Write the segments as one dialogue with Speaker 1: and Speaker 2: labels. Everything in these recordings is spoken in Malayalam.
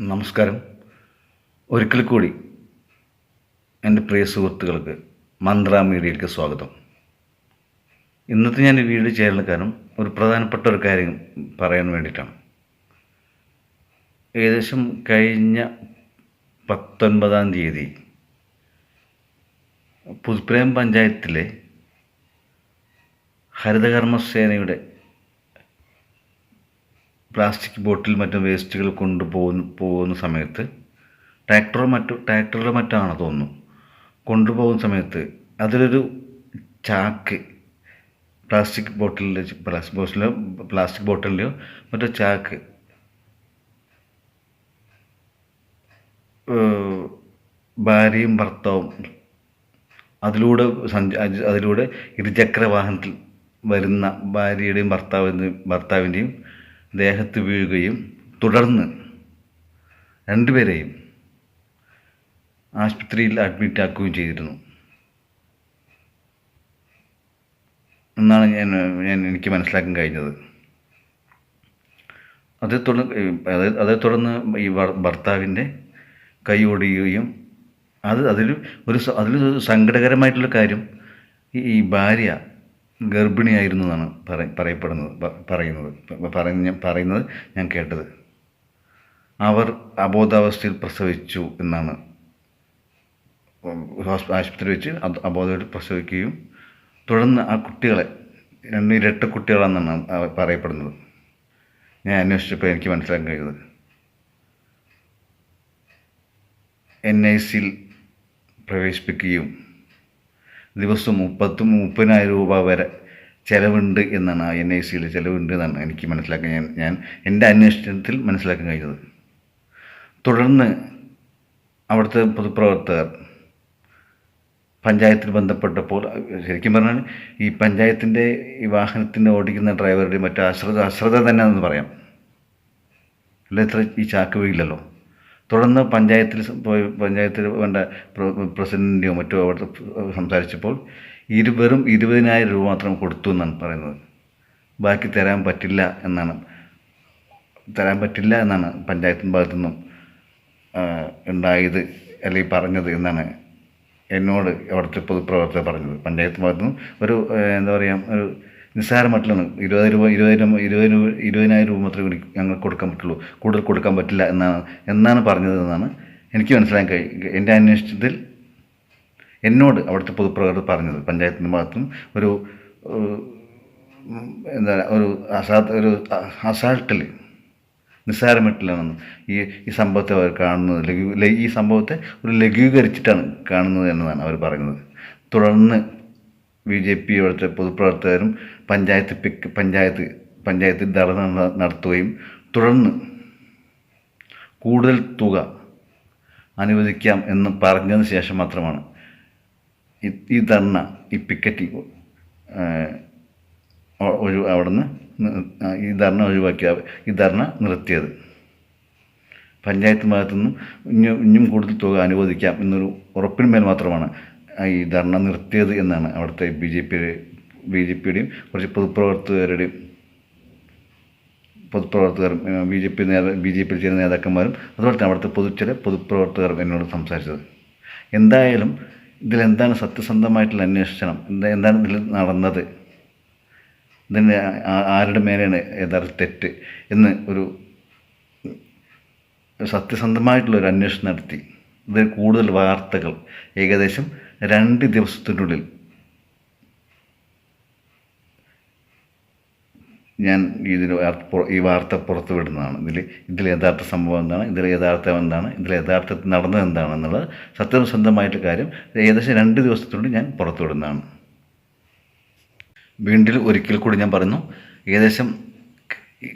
Speaker 1: നമസ്കാരം. ഒരിക്കൽ കൂടി എന്റെ പ്രിയ സുഹൃത്തുക്കൾക്ക് മന്ത്ര മീഡിയയിലേക്ക് സ്വാഗതം. ഇന്നത്തെ ഞാൻ ഈ വീഡിയോ ചെയ്യാനുള്ള കാരണം ഒരു പ്രധാനപ്പെട്ട ഒരു കാര്യം പറയാൻ വേണ്ടിയിട്ടാണ്. ഏകദേശം കഴിഞ്ഞ പത്തൊൻപതാം തീയതി പുതുപ്രേം പഞ്ചായത്തിലെ ഹരിതകർമ്മസേനയുടെ പ്ലാസ്റ്റിക് ബോട്ടിൽ മറ്റും വേസ്റ്റുകൾ കൊണ്ടുപോകുന്ന പോകുന്ന സമയത്ത് ട്രാക്ടറോ മറ്റു ട്രാക്ടറിലോ മറ്റാണ് തോന്നുന്നു. കൊണ്ടുപോകുന്ന സമയത്ത് അതിലൊരു ചാക്ക് പ്ലാസ്റ്റിക് ബോട്ടിലിൽ പ്ലാസ്റ്റിക് ബോട്ടിലോ പ്ലാസ്റ്റിക് ബോട്ടിലിന്റെയോ മറ്റോ ചാക്ക് ഭാര്യയും ഭർത്താവും അതിലൂടെ സഞ്ച അതിലൂടെ ഇരുചക്ര വാഹനത്തിൽ വരുന്ന ഭാര്യയുടെയും ഭർത്താവിന്റെയും ഭർത്താവിന്റെയും ദേഹത്ത് വീഴുകയും തുടർന്ന് രണ്ടുപേരെയും ആശുപത്രിയിൽ അഡ്മിറ്റ് ആക്കുകയും ചെയ്തിരുന്നു. എന്നാണ് ഞാൻ ഞാൻ എനിക്ക് മനസ്സിലാക്കാൻ കഴിഞ്ഞത്. അതേ തുടർന്ന് അതേ തുടർന്ന് ഈ ഭർ- ഭർത്താവിന്റെ കൈ ഒടിയുകയും അത് അതിൽ ഒരു അതിൽ സങ്കടകരമായിട്ടുള്ള കാര്യം ഈ ഭാര്യ ഗർഭിണിയായിരുന്നു എന്നാണ് പറ പറയപ്പെടുന്നത് പറയുന്നത്. പറഞ്ഞ പറയുന്നത് ഞാൻ കേട്ടത്. അവർ അബോധാവസ്ഥയിൽ പ്രസവിച്ചു എന്നാണ്. ആശുപത്രി വെച്ച് അബോധമായിട്ട് പ്രസവിക്കുകയും തുടർന്ന് ആ കുട്ടികളെ രണ്ട് ഇരട്ട കുട്ടികളാണെന്നാണ് പറയപ്പെടുന്നത്. ഞാൻ അന്വേഷിച്ചപ്പോൾ എനിക്ക് മനസ്സിലാക്കാൻ കഴിയുന്നത് എൻ ഐ സിയിൽ പ്രവേശിപ്പിക്കുകയും ദിവസം മുപ്പത്തും മുപ്പതിനായിരം രൂപ വരെ ചിലവുണ്ട് എന്നാണ് എൻ ഐ സിയിൽ ചിലവുണ്ട് എന്നാണ് എനിക്ക് മനസ്സിലാക്കാൻ ഞാൻ ഞാൻ എന്റെ അന്വേഷണത്തിൽ മനസ്സിലാക്കാൻ കഴിഞ്ഞത്. തുടർന്ന് അവിടുത്തെ പൊതുപ്രവർത്തകർ പഞ്ചായത്തിൽ ബന്ധപ്പെട്ടപ്പോൾ ശരിക്കും പറഞ്ഞാൽ ഈ പഞ്ചായത്തിന്റെ ഈ വാഹനത്തിന്റെ ഓടിക്കുന്ന ഡ്രൈവറുടെ മറ്റു അശ്രദ്ധ അശ്രദ്ധ തന്നെ എന്ന് പറയാം. അല്ല ഇത്ര ഈ ചാക്ക് വീഴില്ലല്ലോ. തുടർന്ന് പഞ്ചായത്തിൽ പോയി പഞ്ചായത്തിൽ വേണ്ട പ്രസിഡന്റിനെയോ മറ്റോ അവിടെ സംസാരിച്ചപ്പോൾ ഇരു ഇരുപതിനായിരം രൂപ മാത്രം കൊടുത്തു എന്നാണ് പറയുന്നത്. ബാക്കി തരാൻ പറ്റില്ല എന്നാണ്. തരാൻ പറ്റില്ല എന്നാണ് പഞ്ചായത്തിന്റെ ഭാഗത്തു നിന്നും ഉണ്ടായത് അല്ലെങ്കിൽ പറഞ്ഞത് എന്നാണ് എന്നോട് അവിടുത്തെ പൊതുപ്രവർത്തകർ പറഞ്ഞത്. പഞ്ചായത്ത് ഭാഗത്തു നിന്നും ഒരു എന്താ പറയുക ഒരു നിസ്സാരമായിട്ടുള്ള ഇരുപത് രൂപ ഇരുപതിനായിരം ഇരുപതിന് ഇരുപതിനായിരം രൂപ മാത്രമേ ഞങ്ങൾക്ക് കൊടുക്കാൻ പറ്റുള്ളൂ. കൂടുതൽ കൊടുക്കാൻ പറ്റില്ല എന്നാണ് എന്നാണ് പറഞ്ഞതെന്നാണ് എനിക്ക് മനസ്സിലാക്കാൻ കഴിയും എന്റെ അന്വേഷണത്തിൽ എന്നോട് അവിടുത്തെ പൊതുപ്രവർത്തകർ പറഞ്ഞത്. പഞ്ചായത്തിന്റെ ഭാഗത്തും ഒരു എന്താ ഒരു അസാ ഒരു അസാൾട്ടിൽ നിസ്സാരമായിട്ടില്ലാണെന്ന് ഈ ഈ സംഭവത്തെ അവർ കാണുന്നത് ലഘു ഈ സംഭവത്തെ ഒരു ലഘൂകരിച്ചിട്ടാണ് കാണുന്നത് എന്നതാണ് അവർ പറയുന്നത്. തുടർന്ന് ബി ജെ പി അവിടുത്തെ പൊതുപ്രവർത്തകരും പഞ്ചായത്ത് പിക്ക് പഞ്ചായത്ത് പഞ്ചായത്തിൽ ധർണ നട- നടത്തുകയും തുടർന്ന് കൂടുതൽ തുക അനുവദിക്കാം എന്ന് പറഞ്ഞതിന് ശേഷം മാത്രമാണ് ഈ- ധർണ ഈ പിക്കറ്റ് ഒഴി അവിടുന്ന് ഈ ധർണ ഒഴിവാക്കിയ ഈ ധർണ നിർത്തിയത്. പഞ്ചായത്ത് ഭാഗത്തു നിന്നും ഇനിയും കൂടുതൽ തുക അനുവദിക്കാം എന്നൊരു ഉറപ്പിന്മേൽ മാത്രമാണ് ഈ ധർണ നിർത്തിയത് എന്നാണ് അവിടുത്തെ B J P B J പിയുടെയും കുറച്ച് പൊതുപ്രവർത്തകരുടെയും പൊതുപ്രവർത്തകരും ബി ജെ പി നേതാ ബി ജെ പിയിൽ ചേരുന്ന നേതാക്കന്മാരും അതുപോലെ തന്നെ അവിടുത്തെ പൊതു ചില പൊതുപ്രവർത്തകരും എന്നോട് സംസാരിച്ചത്. എന്തായാലും ഇതിലെന്താണ് സത്യസന്ധമായിട്ടുള്ള അന്വേഷണം? എന്താ എന്താണ് ഇതിൽ നടന്നത്? ഇതിന് ആരുടെ മേലെയാണ് യഥാർത്ഥ തെറ്റ് എന്ന് ഒരു സത്യസന്ധമായിട്ടുള്ള ഒരു അന്വേഷണം നടത്തി. ഇതിൽ കൂടുതൽ വാർത്തകൾ ഏകദേശം രണ്ട് ദിവസത്തിനുള്ളിൽ. ഞാൻ ഇതിന് ഈ വാർത്ത പുറത്തു വിടുന്നതാണ്. ഇതിൽ ഇതിൽ യഥാർത്ഥ സംഭവം എന്താണ്? ഇതിൽ യഥാർത്ഥം എന്താണ്? ഇതിൽ യഥാർത്ഥത്തിൽ നടന്നത് എന്താണെന്നുള്ളത് സത്യസന്ധമായിട്ട് കാര്യം ഏകദേശം രണ്ട് ദിവസത്തിനുള്ളിൽ ഞാൻ പുറത്തു വിടുന്നതാണ്. വീണ്ടും ഒരിക്കൽ കൂടി ഞാൻ പറഞ്ഞു ഏകദേശം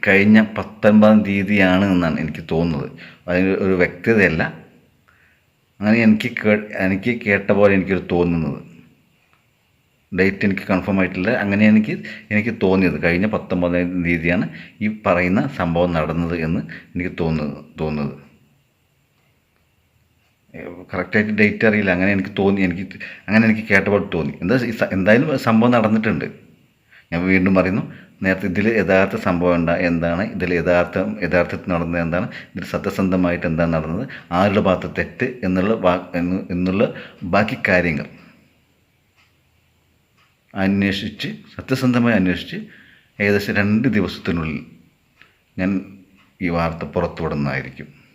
Speaker 1: കഴിഞ്ഞ പത്തൊൻപതാം തീയതിയാണ് എന്നാണ് എനിക്ക് തോന്നുന്നത്. അതിന് ഒരു വ്യക്തതയല്ല. അങ്ങനെ എനിക്ക് എനിക്ക് കേട്ട പോലെ എനിക്കൊരു തോന്നുന്നത്. ഡേറ്റ് എനിക്ക് കൺഫേം ആയിട്ടില്ല. അങ്ങനെ എനിക്ക് എനിക്ക് തോന്നിയത്. കഴിഞ്ഞ പത്തൊമ്പതാം തീയതിയാണ് ഈ പറയുന്ന സംഭവം നടന്നത് എന്ന് എനിക്ക് തോന്നുന്നത് തോന്നുന്നത്. കറക്റ്റായിട്ട് ഡേറ്റ് അറിയില്ല. അങ്ങനെ എനിക്ക് തോന്നി എനിക്ക് അങ്ങനെ എനിക്ക് കേട്ടപ്പോൾ തോന്നി. എന്താ എന്തായാലും സംഭവം നടന്നിട്ടുണ്ട്. ഞാൻ വീണ്ടും പറയുന്നു നേരത്തെ ഇതിൽ യഥാർത്ഥ സംഭവം എന്താ എന്താണ് ഇതിൽ യഥാർത്ഥം യഥാർത്ഥത്തിൽ നടന്നത് എന്താണ് ഇതിൽ സത്യസന്ധമായിട്ട് എന്താണ് നടന്നത് ആരുടെ ഭാഗത്ത് തെറ്റ് എന്നുള്ള എന്നുള്ള ബാക്കി കാര്യങ്ങൾ അന്വേഷിച്ച് സത്യസന്ധമായി അന്വേഷിച്ച് ഏകദേശം രണ്ട് ദിവസത്തിനുള്ളിൽ ഞാൻ ഈ വാർത്ത പുറത്തുവിടുന്നതായിരിക്കും.